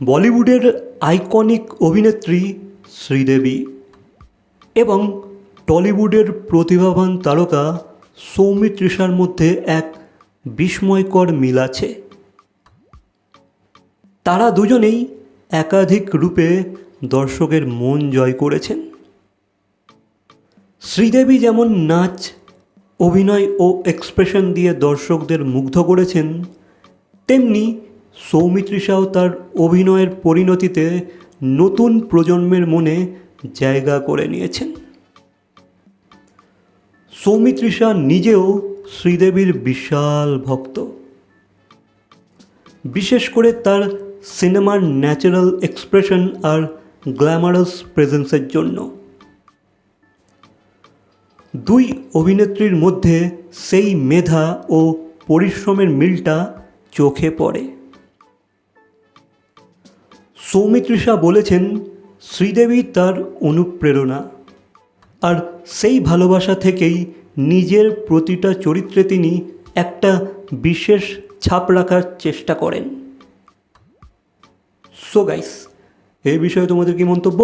বলিউডের আইকনিক অভিনেত্রী শ্রীদেবী এবং টলিউডের প্রতিভাবান তারকা সৌমিত্রিষার মধ্যে এক বিস্ময়কর মিল আছে। তারা দুজনেই একাধিক রূপে দর্শকের মন জয় করেছেন। শ্রীদেবী যেমন নাচ, অভিনয় ও এক্সপ্রেশন দিয়ে দর্শকদের মুগ্ধ করেছেন, তেমনি সৌমিত্রিষাও তার অভিনয়ের পরিণতিতে নতুন প্রজন্মের মনে জায়গা করে নিয়েছেন। সৌমিত্রিষা নিজেও শ্রীদেবীর বিশাল ভক্ত। বিশেষ করে তার সিনেমার ন্যাচারাল এক্সপ্রেশন আর গ্ল্যামারাস প্রেজেন্সের জন্য। দুই অভিনেত্রীর মধ্যে সেই মেধা ও পরিশ্রমের মিলটা চোখে পড়ে। সৌমিত্রিষা বলেছেন, শ্রীদেবী তার অনুপ্রেরণা। আর সেই ভালোবাসা থেকেই নিজের প্রতিটা চরিত্রে তিনি একটা বিশেষ ছাপ রাখার চেষ্টা করেন। সো গাইস এই বিষয়ে তোমাদের কি মন্তব্য?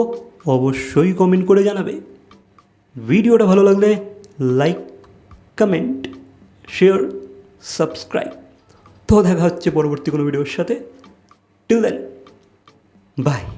অবশ্যই কমেন্ট করে জানাবে। ভিডিওটা ভালো লাগলে লাইক কমেন্ট শেয়ার সাবস্ক্রাইব তো দেখা হচ্ছে পরবর্তী কোনো ভিডিওর সাথে। Till then Bye.